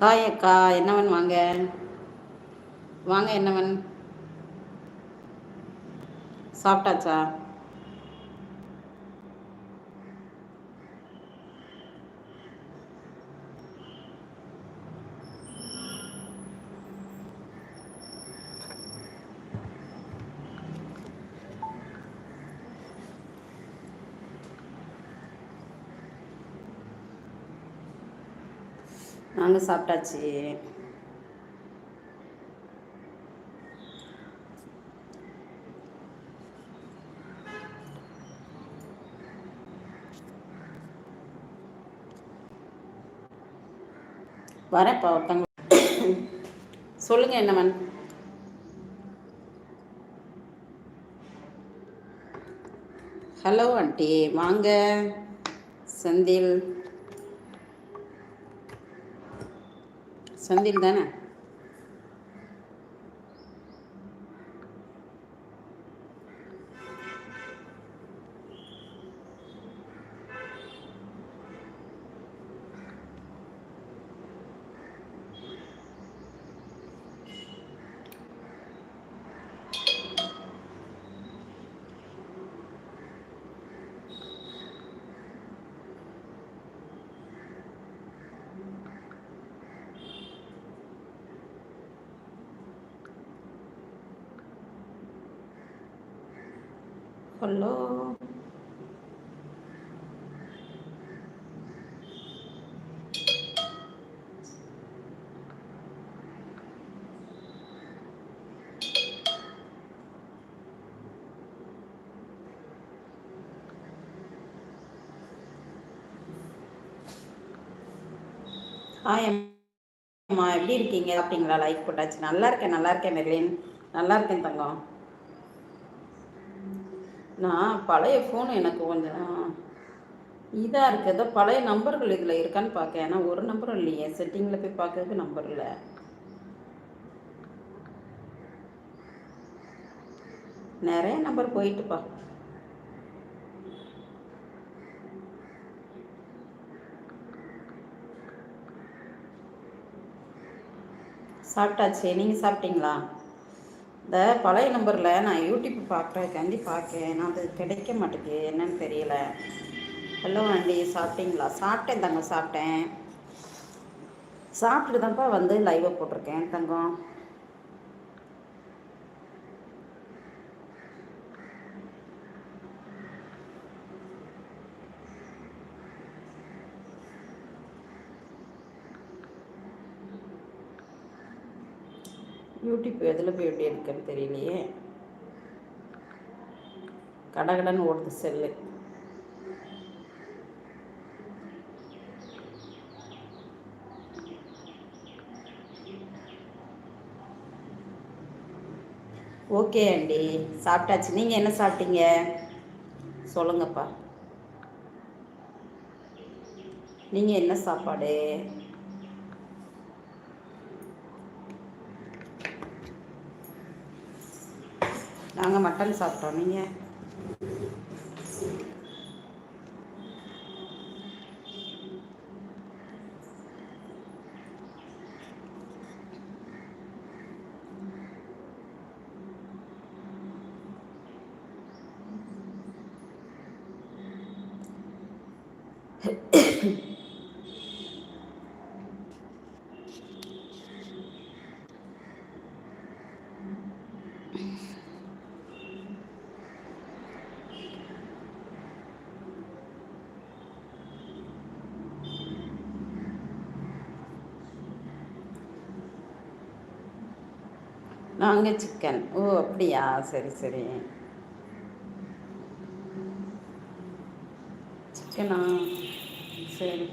Hi அக்கா. என்னவன் வாங்க? வாங்க என்னவன் சாப்பிட்டாச்சா? நாங்கள் சாப்பிட்டாச்சு. வரப்பா ஒருத்தங்க. சொல்லுங்க என்னவன். ஹலோ ஆண்டி வாங்க. செந்தில். சந்தில் தானே? ஹலோ ஹாய் அம்மா எப்படி இருக்கீங்க? அப்படிங்களா லைக் போட்டாச்சு நல்லா இருக்கேன் நல்லா இருக்கேன் மெர்லின். நல்லா இருக்கேன் தங்கம். நான் பழைய ஃபோன் எனக்கு கொஞ்சம் இதாக இருக்குது பழைய நம்பர்கள் இதில் இருக்கான்னு பார்க்க ஏன்னா ஒரு நம்பரும் இல்லையே. செட்டிங்கில் போய் பார்க்கறதுக்கு நம்பர் இல்லை. நிறைய நம்பர் போயிட்டுப்பா. சாப்பிட்டாச்சு. நீங்கள் சாப்பிட்டீங்களா? இந்த பழைய நம்பரில் நான் யூடியூப் பார்க்குறதுக்காண்டி பார்க்கேன் நான் அது கிடைக்க மாட்டேங்குது என்னன்னு தெரியல. ஹலோ ஆண்டி சாப்பிட்டீங்களா? சாப்பிட்டேன் தங்கம் சாப்பிட்டேன். சாப்பிட்டுட்டு தான்ப்பா வந்து லைவை போட்டிருக்கேன் தங்கம். யூடியூப் எதில் போய் எப்படி இருக்குன்னு தெரியலையே. கடகடன் ஓடுது செல்லு. ஓகே ஆண்டி சாப்பிட்டாச்சு. நீங்கள் என்ன சாப்பிட்டீங்க? சொல்லுங்கப்பா. நீங்கள் என்ன சாப்பாடு? நாங்கள் மட்டன் சாப்பிட்டோம் நீங்கள் நாங்கள் சிக்கன் ஓ அப்படியா? சரி சரி. சிக்கனா சரி.